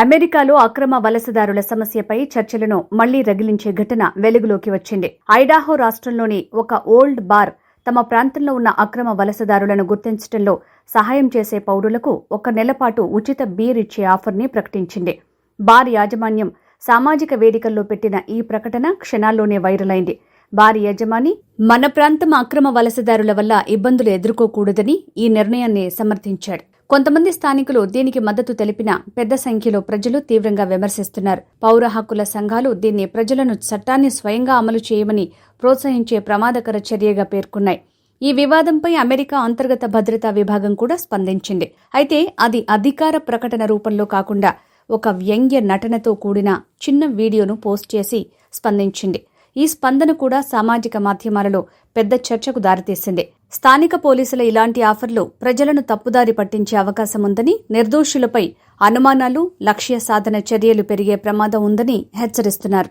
అమెరికాలో అక్రమ వలసదారుల సమస్యపై చర్చలను మళ్ళీ రగిలించే ఘటన వెలుగులోకి వచ్చింది. ఐడాహో రాష్ట్రంలోని ఒక ఓల్డ్ బార్ తమ ప్రాంతంలో ఉన్న అక్రమ వలసదారులను గుర్తించడంలో సహాయం చేసే పౌరులకు ఒక నెలపాటు ఉచిత బీర్ ఇచ్చే ఆఫర్ని ప్రకటించింది. బార్ యాజమాన్యం సామాజిక వేదికల్లో పెట్టిన ఈ ప్రకటన క్షణాల్లోనే వైరల్ అయింది బార్ యజమాని మన ప్రాంతం అక్రమ వలసదారుల వల్ల ఇబ్బందులు ఎదుర్కోకూడదని ఈ నిర్ణయాన్ని సమర్థించాడు. కొంతమంది స్థానికులు దీనికి మద్దతు తెలిపిన పెద్ద సంఖ్యలో ప్రజలు తీవ్రంగా విమర్శిస్తున్నారు. పౌర హక్కుల సంఘాలు దీన్ని ప్రజలను చట్టాన్ని స్వయంగా అమలు చేయమని ప్రోత్సహించే ప్రమాదకర చర్యగా పేర్కొన్నాయి. ఈ వివాదంపై అమెరికా అంతర్గత భద్రతా విభాగం కూడా స్పందించింది. అయితే అది అధికార ప్రకటన రూపంలో కాకుండా ఒక వ్యంగ్య నటనతో కూడిన చిన్న వీడియోను పోస్ట్ చేసి స్పందించింది. ఈ స్పందన కూడా సామాజిక మాధ్యమాలలో పెద్ద చర్చకు దారితీసింది. స్థానిక పోలీసుల ఇలాంటి ఆఫర్లు ప్రజలను తప్పుదారి పట్టించే అవకాశం ఉందని నిర్దోషులపై అనుమానాలు లక్ష్య సాధన చర్యలు పెరిగే ప్రమాదం ఉందని హెచ్చరిస్తున్నారు.